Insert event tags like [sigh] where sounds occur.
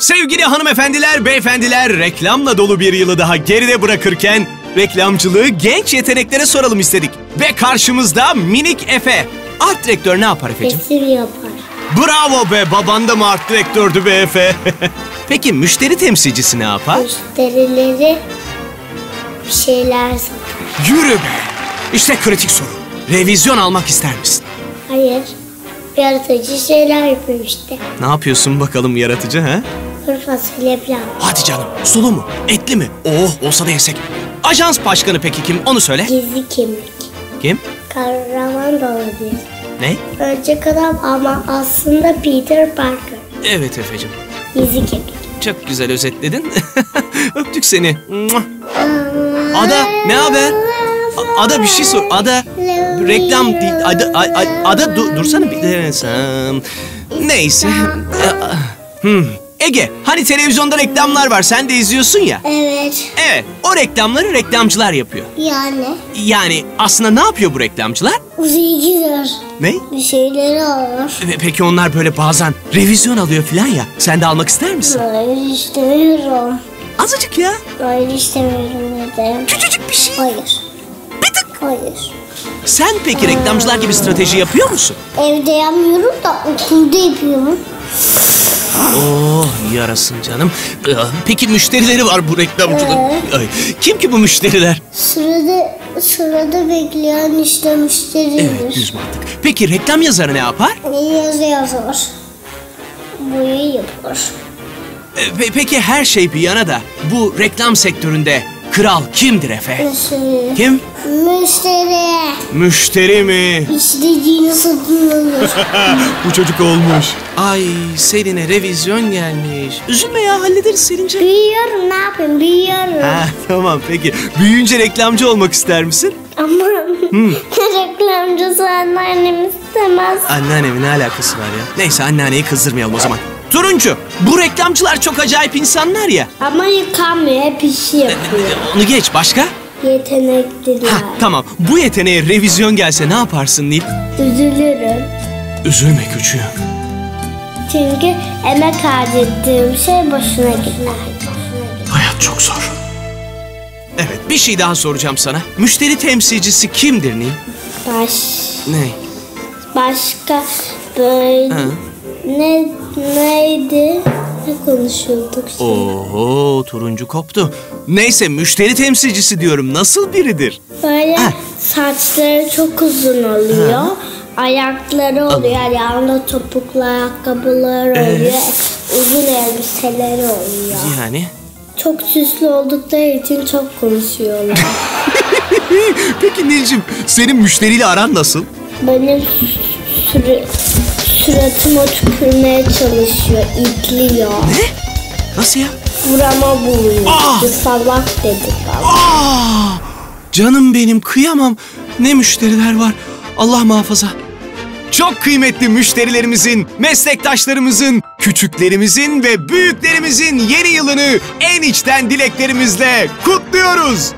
Sevgili hanımefendiler, beyefendiler, reklamla dolu bir yılı daha geride bırakırken reklamcılığı genç yeteneklere soralım istedik. Ve karşımızda minik Efe. Art direktör ne yapar Efe'cim? Resim yapar. Bravo be, baban da mı art direktördü be Efe? [laughs] Peki müşteri temsilcisi ne yapar? Müşterileri bir şeyler satar. Yürü be! İşte kritik soru. Revizyon almak ister misin? Hayır. Yaratıcı şeyler yapıyor işte. Ne yapıyorsun bakalım yaratıcı ha? Kuru fasulye falan. Hadi canım, sulu mu? Etli mi? Oh, olsa da yesek. Ajans başkanı peki kim? Onu söyle. Gizli kimlik. Kim? Kahraman da olabilir. Ne? Örümcek adam ama aslında Peter Parker. Evet Efe'cim. Gizli kimlik. Çok güzel özetledin. [laughs] Öptük seni. Ada ne haber? Ada bir şey sor. Ada reklam değil. Ada, a- a- Ada dur, dursana bir denesem. Neyse. Hmm. Ege hani televizyonda reklamlar var sen de izliyorsun ya. Evet. Evet o reklamları reklamcılar yapıyor. Yani Yani aslında ne yapıyor bu reklamcılar? uzaya gider. Ne? Bir şeyleri alır. Ve Peki onlar böyle bazen revizyon alıyor falan ya. Sen de almak ister misin? Hayır istemiyorum. Azıcık ya. Hayır istemiyorum dedim. Küçücük bir şey. Hayır. Bir tık. Hayır. Sen peki reklamcılar gibi strateji yapıyor musun? Evde yapmıyorum da okulda yapıyorum. Oh yarasın canım. Ee, Peki müşterileri var bu reklamcının. Ay, Kim ki bu müşteriler? Sırada sırada bekleyen işte müşteridir. Evet düz mantık. Peki reklam yazarı ne yapar? Yazı yazar. Boya yapar. Ee, pe- Peki her şey bir yana da bu reklam sektöründe kral kimdir Efe? Müşteri. Kim? Müşteri. Müşteri mi? İstediğini satın alır. Bu çocuk olmuş. Ay Selin'e revizyon gelmiş. Üzülme ya hallederiz Selin'ciğim. Büyüyorum ne yapayım büyüyorum. Ha tamam peki. Büyüyünce reklamcı olmak ister misin? Ama [laughs] reklamcısı anneannem istemez. Anneannemin ne alakası var ya? Neyse anneanneyi kızdırmayalım o zaman. Turuncu, bu reklamcılar çok acayip insanlar ya. Ama yıkanmıyor hep işi yapıyor. [laughs] Onu geç başka? Yetenekliler. Ha tamam. Bu yeteneğe revizyon gelse ne yaparsın Nil? Üzülürüm. Üzülme küçüğüm. Çünkü emek harcadığım şey boşuna gider. Hayat çok zor. Evet bir şey daha soracağım sana. Müşteri temsilcisi kimdir Nil? Baş, Ne? başka böyle Ha. ne neydi? Ne konuşuyorduk şimdi? Oho turuncu koptu. Neyse müşteri temsilcisi diyorum. Nasıl biridir? Böyle Ha. saçları çok uzun oluyor. Ayakları oluyor. Ayağında topuklu ayakkabıları Ee? oluyor. Uzun elbiseleri oluyor. Yani? Çok süslü oldukları için çok konuşuyorlar. [laughs] Peki Nilcim senin müşteriyle aran nasıl? Benim süre, suratıma tükürmeye çalışıyor, itliyor. Ne? Nasıl ya? Burama buluyor. Ah! Salak dedi bana. Aa! Canım benim kıyamam. Ne müşteriler var. Allah muhafaza. Çok kıymetli müşterilerimizin, meslektaşlarımızın, küçüklerimizin ve büyüklerimizin yeni yılını en içten dileklerimizle kutluyoruz.